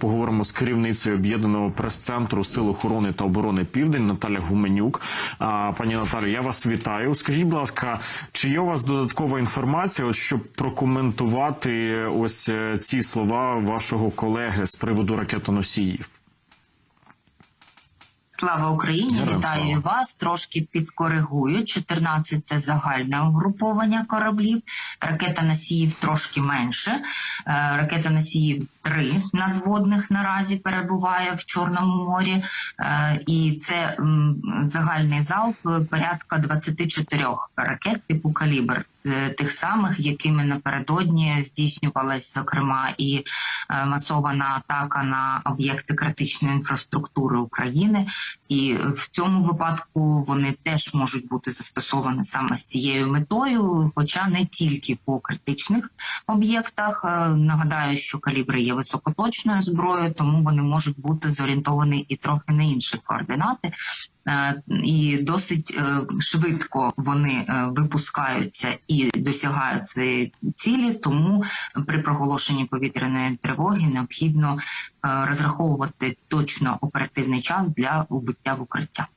Поговоримо з керівницею об'єднаного прес-центру Сил охорони та оборони Південь Наталя Гуменюк. А, Пані Наталю, я вас вітаю. Скажіть, будь ласка, чи є у вас додаткова інформація, ось, щоб прокоментувати ось е, ці слова вашого колеги з приводу ракетоносіїв? Слава Україні! Героям Вітаю слава. вас. Трошки підкоригую. 14 – це загальне угруповання кораблів. Ракета носіїв трошки менше. Е, Ракета носіїв 3 надводних наразі перебуває в Чорному морі. Е, І це загальний залп порядка 24 ракет типу калібр. е, Тих самих, якими напередодні здійснювалась зокрема і масована атака на об'єкти критичної інфраструктури України, і в цьому випадку вони теж можуть бути застосовані саме з цією метою, хоча не тільки по критичних об'єктах. Е, Нагадаю, що калібри є високоточною зброєю, тому вони можуть бути зорієнтовані і трохи на інші координати. Е, І досить е, швидко вони е, випускаються і досягають своєї цілі. Тому при проголошенні повітряної тривоги необхідно розраховувати точно оперативний час для убиття в укриття.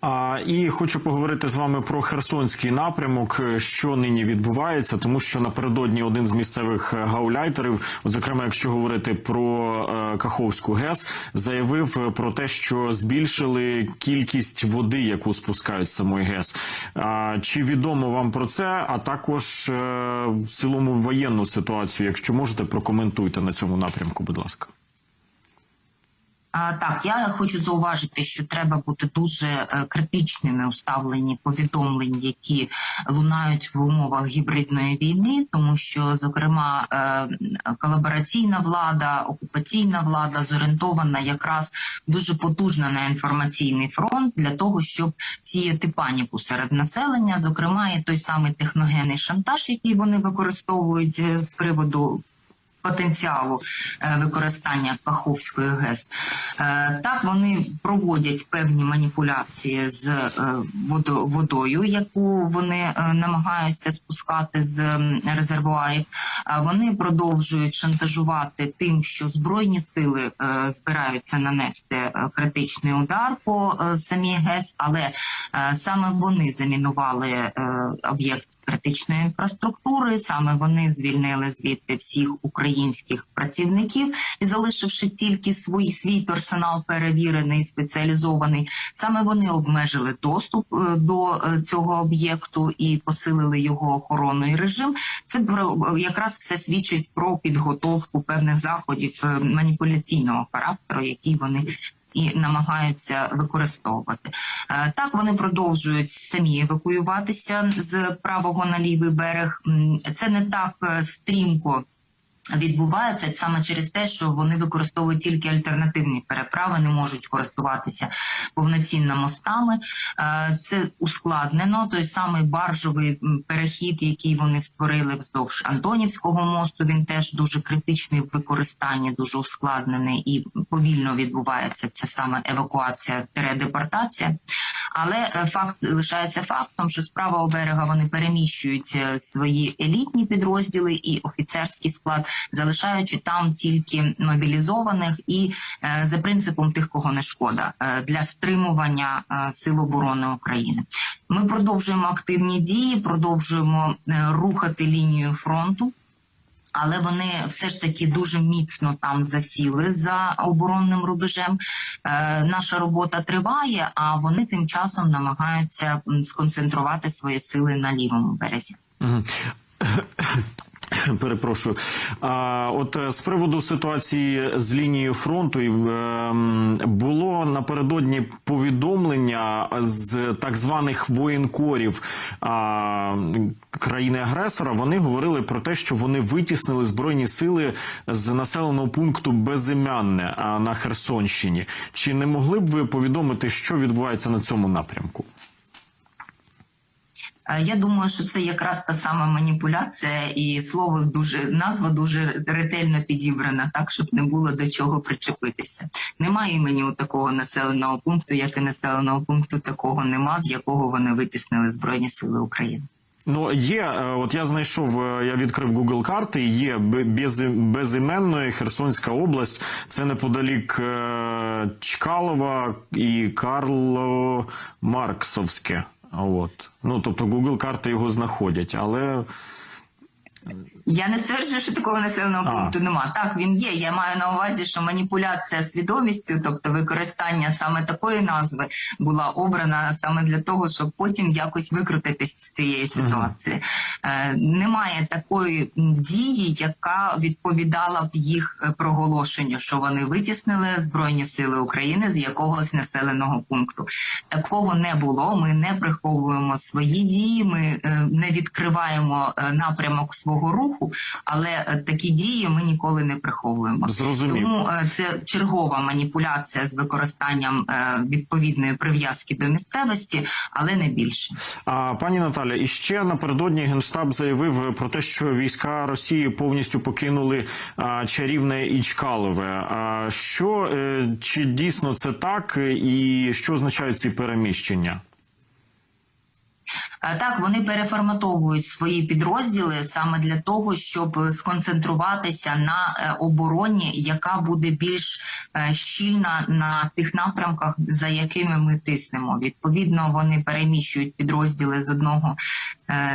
А, і хочу поговорити з вами про Херсонський напрямок, е, що нині відбувається, тому що напередодні один з місцевих е, гауляйтерів, зокрема, якщо говорити про е, Каховську ГЕС, заявив про те, що збільшили кількість води, яку спускають з самої ГЕС. А, чи відомо вам про це? А також в цілому воєнну ситуацію, якщо можете, прокоментуйте на цьому напрямку, будь ласка. Так, я хочу зауважити, що треба бути дуже е, критичними у ставленні повідомлень, які лунають в умовах гібридної війни, тому що, зокрема, е, колабораційна влада, окупаційна влада зорієнтована якраз дуже потужно на інформаційний фронт для того, щоб сіяти паніку серед населення, зокрема, і той самий техногенний шантаж, який вони використовують е, з приводу потенціалу е, використання Каховської ГЕС. Е, Так вони проводять певні маніпуляції з е, водою, яку вони намагаються спускати з резервуарів. Вони продовжують шантажувати тим, що збройні сили збираються нанести критичний удар по самій ГЕС, але саме вони замінували об'єкт критичної інфраструктури, саме вони звільнили звідти всіх українських працівників і залишивши тільки свій свій персонал перевірений, спеціалізований. Саме вони обмежили доступ е, до е, цього об'єкту і посилили його охоронний режим. Це якраз все свідчить про підготовку певних заходів е, маніпуляційного характеру, які вони. І намагаються використовувати так. Вони продовжують самі евакуюватися з правого на лівий берег. Це не так стрімко відбувається саме через те, що вони використовують тільки альтернативні переправи, не можуть користуватися повноцінно мостами. Е, Це ускладнено. Той самий баржовий перехід, який вони створили вздовж Антонівського мосту. Він теж дуже критичний в використанні, дуже ускладнений і повільно відбувається ця саме евакуація депортація. Але е, факт лишається фактом, що з правого берега вони переміщують е, свої елітні підрозділи і офіцерський склад, залишаючи там тільки мобілізованих і е, за принципом тих, кого не шкода, для стримування сил оборони України. Ми продовжуємо активні дії, продовжуємо рухати лінію фронту. Але вони все ж таки дуже міцно там засіли за оборонним рубежем. Е, наша робота триває, а вони тим часом намагаються сконцентрувати свої сили на лівому березі. Перепрошую. А, от е, з приводу ситуації з лінією фронту ем, було напередодні повідомлення з так званих воєнкорів країни-агресора. Вони говорили про те, що вони витіснили збройні сили з населеного пункту Безім'янне а, на Херсонщині. Чи не могли б ви повідомити, що відбувається на цьому напрямку? Я думаю, що це якраз та сама маніпуляція, і слово дуже назва дуже ретельно підібрана, так щоб не було до чого причепитися. Немає імені у такого населеного пункту, як і населеного пункту такого нема, з якого вони витіснили збройні сили України. Ну є, е, от я знайшов, е, я відкрив Google карти. Є бе- без, безіменної Херсонська область. Це неподалік е, Чкалова і Карло Марксовське. От. Ну тобто Google карти його знаходять, але Я не стверджую, що такого населеного А. пункту нема. Так він є. Я маю на увазі, що маніпуляція свідомістю, тобто використання саме такої назви, була обрана саме для того, щоб потім якось викрутитись з цієї ситуації. Е, немає такої дії, яка відповідала б їх е, проголошенню, що вони витіснили збройні сили України з якогось населеного пункту. Такого не було. Ми не приховуємо свої дії. Ми е, не відкриваємо напрямок свого руху, але е, такі дії ми ніколи не приховуємо. зрозумів. Тому е, це чергова маніпуляція з використанням е, відповідної прив'язки до місцевості, але не більше. А пані Наталя, і ще напередодні генштаб заявив про те, що війська Росії повністю покинули а, чарівне Ічкалове. А що чи дійсно це так, і що означають ці переміщення? Так, вони переформатовують свої підрозділи саме для того, щоб сконцентруватися на е, обороні, яка буде більш е, щільна на тих напрямках, за якими ми тиснемо. Відповідно, вони переміщують підрозділи з одного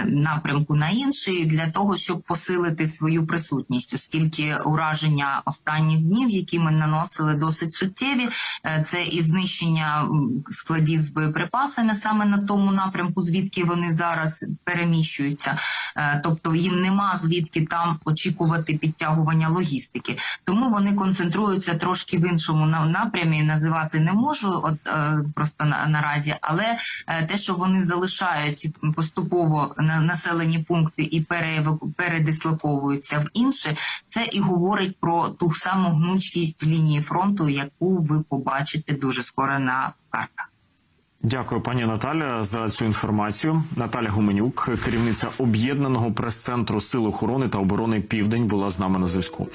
напрямку на інший для того, щоб посилити свою присутність, оскільки ураження останніх днів, які ми наносили, досить суттєві. Е, Це і знищення складів з боєприпасами саме на тому напрямку, звідки вони зараз переміщуються. Е, Тобто їм нема звідки там очікувати підтягування логістики. Тому вони концентруються трошки в іншому на- напрямі. Називати не можу, от е, просто на, наразі, але е, те, що вони залишають поступово на населені пункти і передислоковуються в інші, це і говорить про ту саму гнучкість лінії фронту, яку ви побачите дуже скоро на картах. Дякую, пані Наталя, за цю інформацію. Наталя Гуменюк, керівниця об'єднаного прес-центру Сил охорони та оборони Південь, була з нами на зв'язку.